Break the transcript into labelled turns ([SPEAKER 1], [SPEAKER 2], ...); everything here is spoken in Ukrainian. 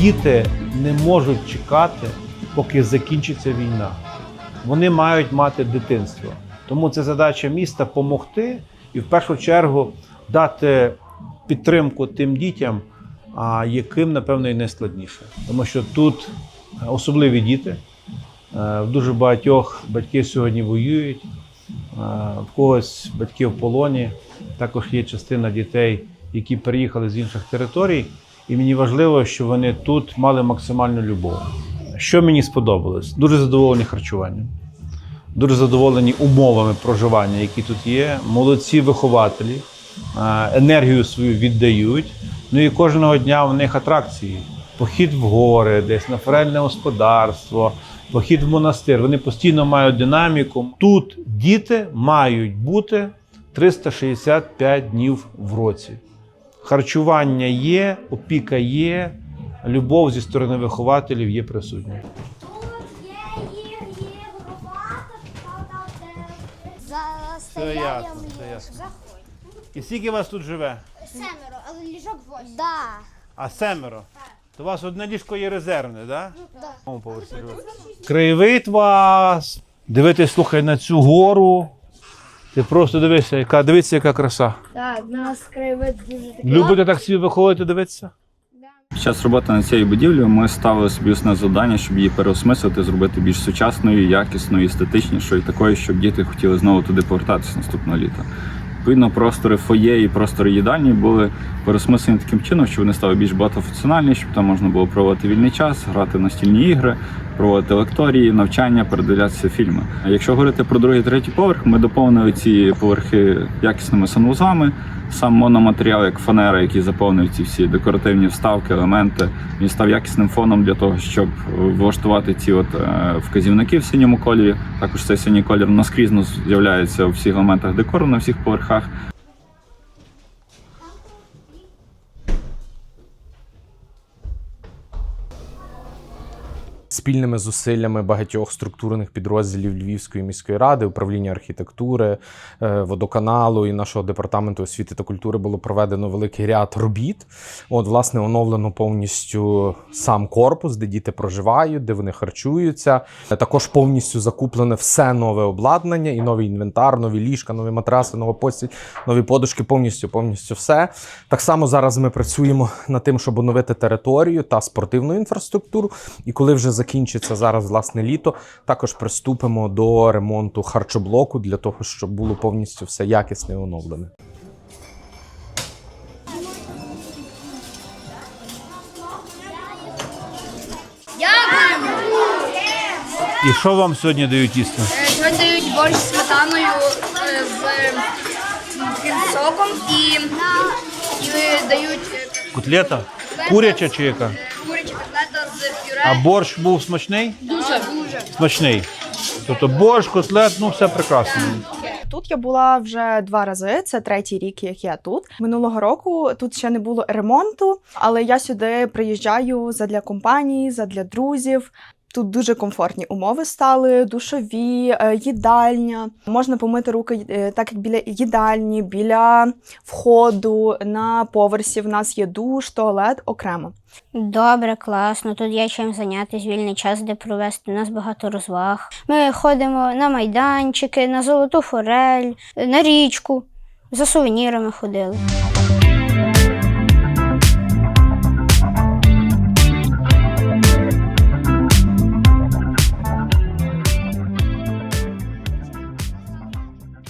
[SPEAKER 1] діти не можуть чекати, поки закінчиться війна. Вони мають мати дитинство. Тому це задача міста допомогти і в першу чергу дати підтримку тим дітям, яким, напевно, і найскладніше. Тому що тут е, особливі діти. Е, В дуже багатьох батьки сьогодні воюють, е, в когось батьки в полоні. Також є частина дітей, які переїхали з інших територій. І мені важливо, щоб вони тут мали максимальну любов. Що мені сподобалось? Дуже задоволені харчуванням, дуже задоволені умовами проживання, які тут є. Молодці вихователі, енергію свою віддають. Ну і кожного дня в них атракції. Похід в гори, десь на ферельне господарство, похід в монастир. Вони постійно мають динаміку. Тут діти мають бути 365 днів в році. Харчування є, опіка є, любов зі сторони вихователів є присутня. Це ясно, це ясно. І скільки вас тут живе?
[SPEAKER 2] Семеро, але ліжок восьмеро.
[SPEAKER 3] Да.
[SPEAKER 1] А семеро. То у вас одне ліжко є резервне, так?
[SPEAKER 2] Да.
[SPEAKER 1] Да? Краєвид вас. Дивитись, слухай, на цю гору. Ти просто дивися, яка дивіться, яка краса.
[SPEAKER 3] Так, у нас краєвид дуже такий.
[SPEAKER 1] Любите так собі виходити дивитися?
[SPEAKER 4] Під час роботи над цією будівлею ми ставили собі основне завдання, щоб її переосмислити, зробити більш сучасною, якісною, естетичнішою, такою, щоб діти хотіли знову туди повертатися наступного літа. Відповідно, простори фоє і простори їдальні були переосмислені таким чином, що вони стали більш багатофункціональні, щоб там можна було проводити вільний час, грати в настільні ігри, проводити лекторії, навчання, передивлятися фільми. Якщо говорити про другий третій поверх, ми доповнили ці поверхи якісними санвузлами. Сам мономатеріал, як фанера, який заповнив ці всі декоративні вставки, елементи, він став якісним фоном для того, щоб влаштувати ці от е, вказівники в синьому кольорі. Також цей синій колір наскрізно з'являється у всіх елементах декору на всіх поверхах.
[SPEAKER 5] Спільними зусиллями багатьох структурних підрозділів Львівської міської ради, управління архітектури, е, водоканалу і нашого департаменту освіти та культури було проведено великий ряд робіт. От, власне, оновлено повністю сам корпус, де діти проживають, де вони харчуються. Також повністю закуплене все нове обладнання і новий інвентар, нові ліжка, нові матраси, нова постіль, нові подушки, повністю, повністю все. Так само зараз ми працюємо над тим, щоб оновити територію та спортивну інфраструктуру. І коли вже закінчиться зараз власне літо, також приступимо до ремонту харчоблоку для того, щоб було повністю все якісне і оновлене.
[SPEAKER 1] І що вам сьогодні дають їсти?
[SPEAKER 6] Сьогодні дають борщ з сметаною е, з соком і, і дають е,
[SPEAKER 1] Котлета? Куряча чи яка? А борщ був смачний?
[SPEAKER 6] Дуже дуже.
[SPEAKER 1] Смачний. Тобто борщ, котлет, ну все прекрасно.
[SPEAKER 7] Тут я була вже два рази. Це третій рік, як я тут. Минулого року тут ще не було ремонту, але я сюди приїжджаю задля компанії, задля друзів. Тут дуже комфортні умови стали, душові, е, їдальня. Можна помити руки е, так, як біля їдальні, біля входу. На поверсі в нас є душ, туалет окремо.
[SPEAKER 3] Добре, класно. Тут є чим зайнятися, вільний час, де провести. У нас багато розваг. Ми ходимо на майданчики, на золоту форель, на річку. За сувенірами ходили.